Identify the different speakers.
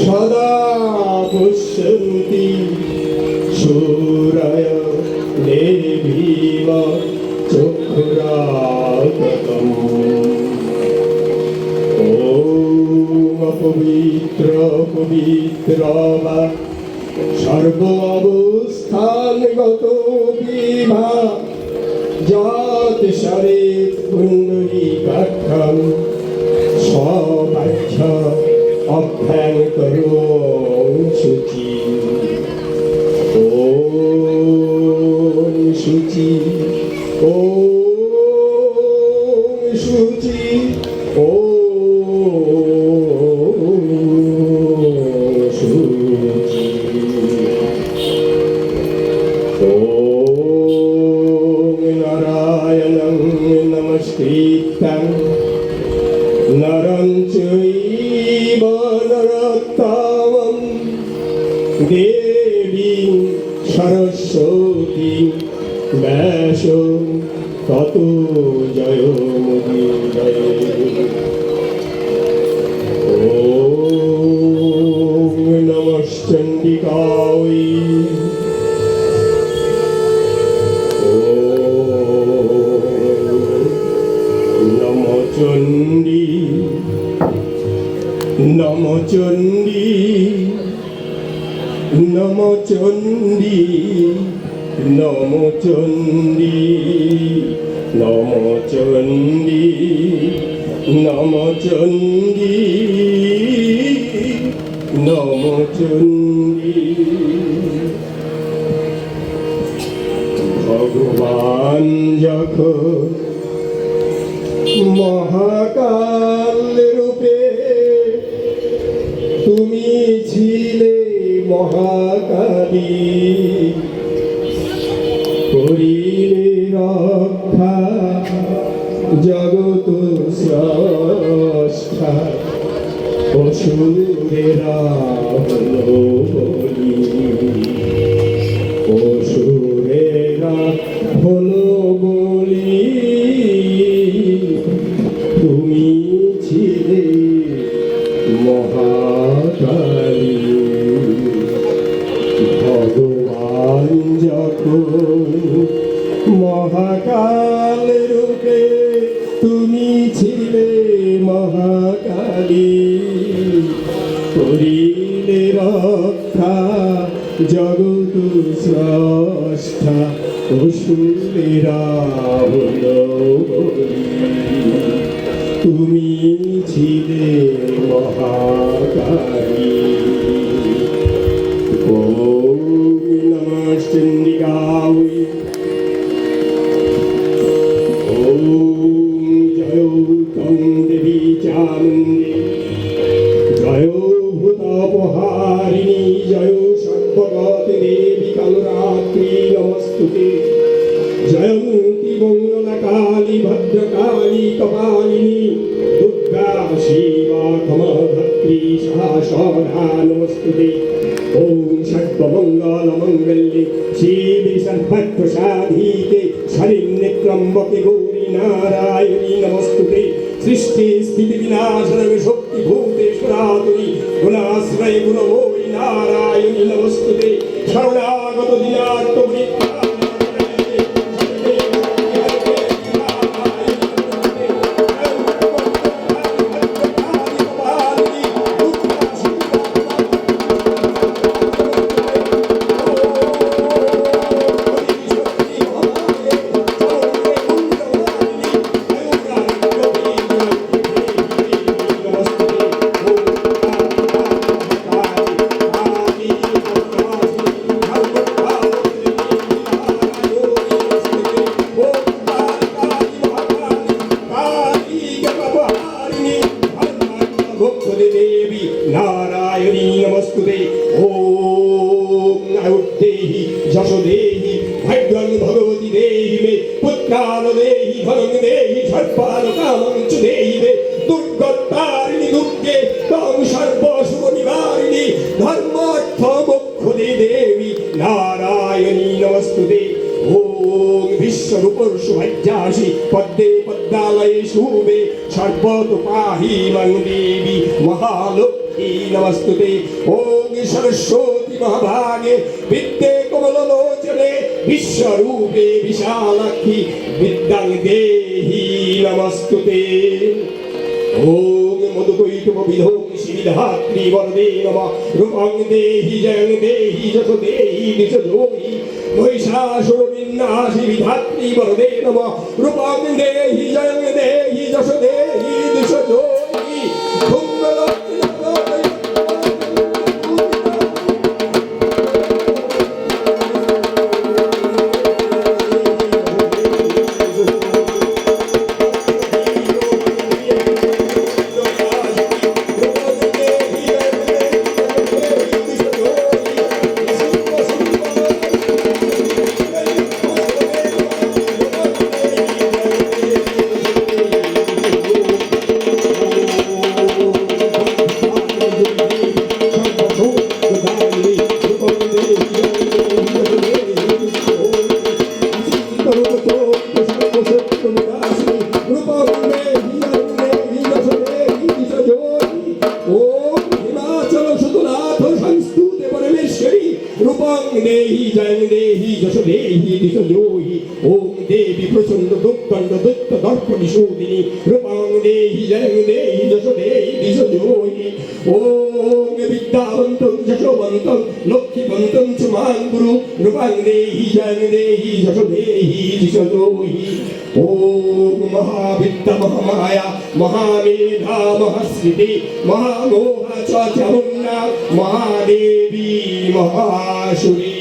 Speaker 1: সদা পুষ্যন্তি সূরায় দেবীম চক্ষুরাগতম। অপবিত্র পবিত্র বা সর্ব অবস্থানগত বিভা যত সরে কুণ্ডলী কাঠম স্ববাক্ষ અભ્યાન કરવો શુચિ ઓ શુચિ ઓ શુચિ ઓ નારાયણ નમસ્કૃત નરમ ચૈ चैव नरोत्तमं देवीं सरस्वतीं व्यासं ततो जयमुदीरये ॐ नमश्चण्डिकायै নম চণ্ডী নম চণ্ডী নম চণ্ডী নম চণ্ডী নম চণ্ডী নম চণ্ডী ভগবান যখন মহাকাল মহাকালী করিলে রক্ষা জগত স্রষ্টা অসুরেরা হলো। ভগবান যখন মহাকাল রূপে তুমি ছিলে মহাকালী, করিলে রক্ষা জগত স্রষ্টা অসুরেরা হলো। তুমি ছিলে মহাকালী ভূতাপহারিণী জয় সর্বগতি দেবী কালরাত্রি নমস্তুতে জয়ন্তী মঙ্গলা কালী ভদ্রকালী কপালিনী দুর্গা শিবা ক্ষমাধত্রী সহসরা নমস্তুতে ওম সর্বমঙ্গল মঙ্গল্যে শিবে সর্বত্রসাধীতে শরণ্যত্রম্বকে গৌরী নারায়ণী নমস্তুতে সৃষ্টি স্থিতি বিনাশনমে শক্তি ভূতেশ্বরাতুরি গুণাশ্রয় গুণময়ী নারায়ণী নমস্তুতে। শরণাগত দিনাত্মবৃত্তি দেবী নারায়ণী নমস্তুতে ওম আয়ুর্দেহি যশ দেহি ভাগ্যং ভগবতী দেহি মে পুত্রান দেহি ধনং দেহি সর্বান কামং চু দেহি মে দুর্গতারিণী দুর্গে তং সর্ব শুভ নিবারিণী ধর্ম মোক্ষদে দেবী নারায়ণী নমস্তুতে ওম বিশ্বরূপর শুভাজ্যাসি পদ্মে পদ্মালয়ে শুভে সর্বত পাহি দেবী, মহালক্ষ্মী নমস্তুতে। ওম সরস্বতী মহাভাগে বিদ্যে কমললোচনে বিশ্বরূপে বিশালাক্ষী বিদ্যাং দেহি নমস্তুতে। ওম মধুকৈটুম বিধৌ বরদে নম। রূপং দেহি জয়ং দেহি যশ দেহি দিশ যোগী মহিষাসুর বিন্যাসী বিধাত্রী বরদে নম। রূপং দেহি জয়ং দেহি যশ দেহি দেহি জয়ং দেহি যশ দেহি দিশ দ্রোহি ওম দেবী প্রচণ্ড দুঃখণ্ড দুঃখ দর্পণি শোধিনী রূপাং দেহি জয়ং দেহি যশ দেহি দিশ দ্রোহি ওম বিদ্যাবন্তং যশোবন্তং লক্ষ্মীবন্তং চ মাং গুরু রূপাং দেহি জয়ং দেহি যশো দেহি দ্রোহি ওম মহাবিদ্যা মহামায়া মহামেধা মহাস্মৃতি মহামোহা চ চামুন্না মহাদেবী মহাসুরী